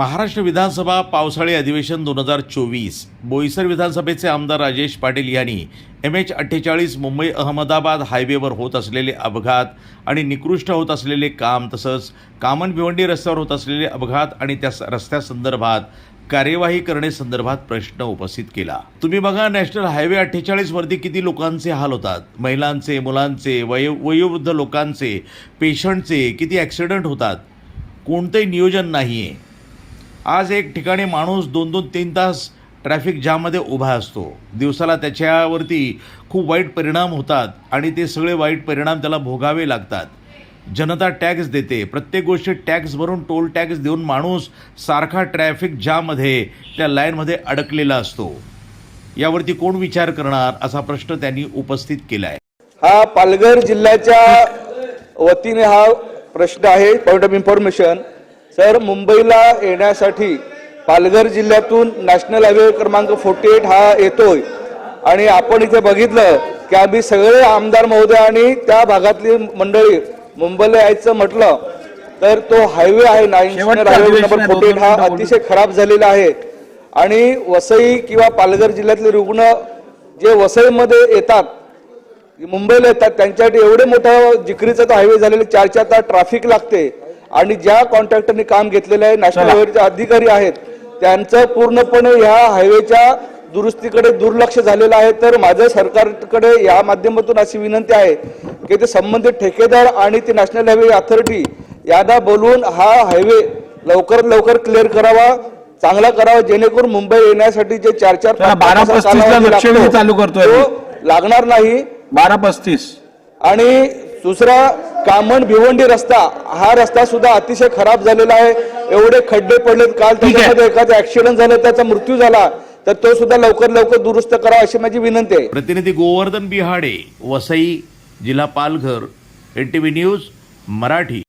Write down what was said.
महाराष्ट्र विधानसभा पावसाळी अधिवेशन दोन हजार चोवीस. बोईसर विधानसभेचे आमदार राजेश पाटील यांनी एम एच अठ्ठेचाळीस मुंबई अहमदाबाद हायवेवर होत असलेले अपघात आणि निकृष्ट होत असलेले काम तसंच कामन भिवंडी रस्त्यावर होत असलेले अपघात आणि त्या स- रस्त्यासंदर्भात कार्यवाही करणे संदर्भात प्रश्न उपस्थित केला. तुम्ही बघा नॅशनल हायवे अठ्ठेचाळीस वरती किती लोकांचे हाल होतात. महिलांचे मुलांचे वय वयोवृद्ध लोकांचे पेशंटचे किती ॲक्सिडेंट होतात. कोणतंही नियोजन नाही आहे आज एक ठिकाणी माणूस दोन दोन तीन तास ट्रॅफिक जाममध्ये उभा असतो. दिवसाला त्याच्यावरती खूप वाईट परिणाम होतात आणि ते सगळे वाईट परिणाम त्याला भोगावे लागतात. जनता टॅक्स देते. प्रत्येक गोष्टी टॅक्स भरून टोल टॅक्स देऊन माणूस सारखा ट्रॅफिक जाममध्ये त्या लाईनमध्ये अडकलेला असतो. यावरती कोण विचार करणार असा प्रश्न त्यांनी उपस्थित केला आहे हा पालघर जिल्ह्याच्या वतीने हा प्रश्न आहे पॉईंट ऑफ इन्फॉर्मेशन सर मुंबईला येण्यासाठी पालघर जिल्ह्यातून नॅशनल हायवे क्रमांक फोर्टी एट हा येतोय. आणि आपण इथे बघितलं की आम्ही सगळे आमदार महोदय आणि त्या भागातली मंडळी मुंबईला यायचं म्हटलं तर तो हायवे आहे national highway number forty eight हा अतिशय खराब झालेला आहे. आणि वसई किंवा पालघर जिल्ह्यातले रुग्ण जे वसईमध्ये येतात मुंबईला येतात त्यांच्यासाठी एवढे मोठा जिकरीचा तो हायवे झालेला चार चार तास ट्रॅफिक लागते. आणि ज्या कॉन्ट्रॅक्टरनी काम घेतलेलं आहे नॅशनल हायवेचे अधिकारी आहेत त्यांचं पूर्णपणे ह्या हायवेच्या दुरुस्तीकडे दुर्लक्ष झालेलं आहे. तर माझं सरकारकडे या माध्यमातून अशी विनंती आहे की ते संबंधित ठेकेदार आणि ते नॅशनल हायवे अथॉरिटी यांना बोलवून हा हायवे लवकरात लवकर क्लिअर करावा चांगला करावा जेणेकरून मुंबई येण्यासाठी जे चार चार चला, पाच तासाचा 12:35 ला कालावधी लक्षवेधी लागतो, चालू करतोय लागणार नाही. बारा पस्तीस. आणि दुसरा कामण भिवंडी रस्ता हा रस्ता सुद्धा अतिशय खराब झालेला आहे. एवढे खड्डे पडलेत काल. त्याच्यामध्ये एखादा ऍक्सिडेंट झाला त्याचा मृत्यू झाला तर तो सुद्धा लवकर लवकर दुरुस्त करावा अशी माझी विनंती आहे. प्रतिनिधी गोवर्धन बिहाडे वसई जिल्हा Palghar N T V news Marathi.